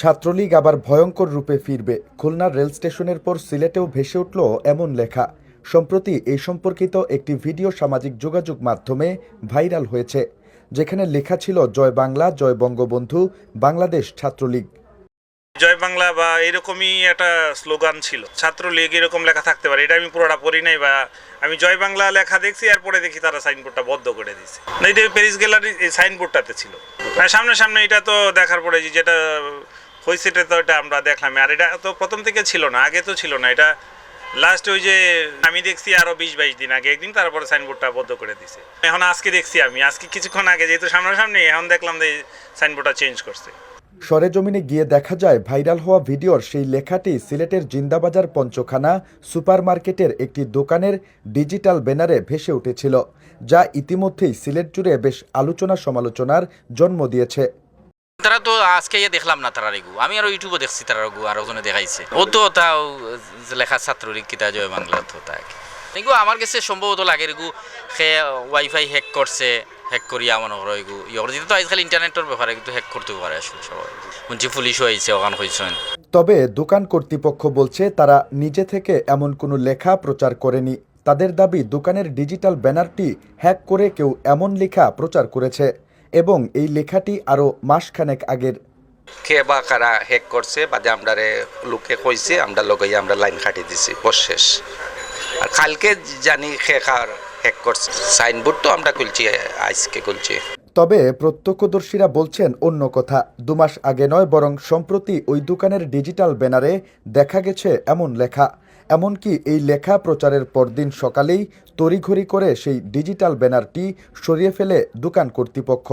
ছাত্রলীগ আবার ভয়ঙ্কর রূপে ফিরবে। খুলনার রেল স্টেশনের পর সিলেটেও ভেসে উঠল এমন লেখা। সম্প্রতি এই সম্পর্কিত একটি ভিডিও সামাজিক যোগাযোগ মাধ্যমে ভাইরাল হয়েছে, যেখানে লেখা ছিল, জয় বাংলা, জয় বঙ্গবন্ধু, বাংলাদেশ ছাত্রলীগ। জয় বাংলা বা এরকমই একটা স্লোগান ছিল। ছাত্রলীগ এরকম লেখা থাকতে পারে, এটা আমি পুরোটা পড়ি নাই বা আমি জয় বাংলা লেখা দেখছি আর পরে দেখি তারা সাইনবোর্ডটা বদ্ধ করে দিয়েছে। না, এটা প্যারিস গ্যালারি সাইনবোর্ডটাতে ছিল। সামনে সামনে এটা তো দেখার পরে যেটা হয়েছে এটা তো এটা আমরা দেখলাম। আর এটা তো প্রথম থেকে ছিল না, আগে তো ছিল না। এটা লাস্ট ওই যে আমি দেখছি আরও বিশ বাইশ দিন আগে একদিন, তারপরে সাইনবোর্ডটা বদ্ধ করে দিছে। এখন আজকে দেখছি আমি, আজকে কিছুক্ষণ আগে যেহেতু সামনাসামনি, এখন দেখলাম যে সাইনবোর্ডটা চেঞ্জ করছে। সরেজমিনে গিয়ে দেখা যায়, ভাইরাল হওয়া ভিডিওর সেই লেখাটি সিলেটের জিন্দাবাজার পঞ্চখানা সুপারমার্কেটের একটি দোকানের ডিজিটাল ব্যানারে ভেসে উঠেছিল, যা ইতিমধ্যেই সিলেট জুড়ে বেশ আলোচনা সমালোচনার জন্ম দিয়েছে। তারা তো আজকে ইয়ে দেখলাম না তারা রেগু আমি আরও ইউটিউবে দেখছি তারা রেগু আরও জনে দেখাইছে। ও তো তাও লেখা ছাত্রলীগ, কিতা জয় বাংলা তো তাক এগু আমার কাছে সম্ভবত লাগে রেগু সে ওয়াইফাই হ্যাক করছে হ্যাক করিয়া মনে করো এগু ইয়র যেহেতু আজকাল ইন্টারনেটের ব্যাপারে কিন্তু হ্যাক করতে পারে আসলে সবাই। শুনছি পুলিশ হয়েছে ওখান হয়েছেন তবে দোকান কর্তৃপক্ষ বলছে, তারা নিজে থেকে এমন কোনো লেখা প্রচার করেনি। তাদের দাবি, দোকানের ডিজিটাল ব্যানারটি হ্যাক করে কেউ এমন লেখা প্রচার করেছে। এবং এই লেখাটি আরও মাসখানেক আগের। কে বা কারা হ্যাক করছে বাদে আমরারে লোকে কইছে আমরা লগাই আমরা লাইন কাটি দিছি শেষ। আর কালকে জানি খে কার হ্যাক করছে। সাইনবোর্ড তো আমরা খুলছি আজকে খুলছি। তবে প্রত্যক্ষদর্শীরা বলছেন অন্য কথা দুমাস আগে নয় বরং সম্প্রতি ওই দোকানের ডিজিটাল ব্যানারে দেখা গেছে এমন লেখা। এমনকি এই লেখা প্রচারের পরদিন সকালেই তড়িঘড়ি করে সেই ডিজিটাল ব্যানারটি সরিয়ে ফেলে দোকান কর্তৃপক্ষ।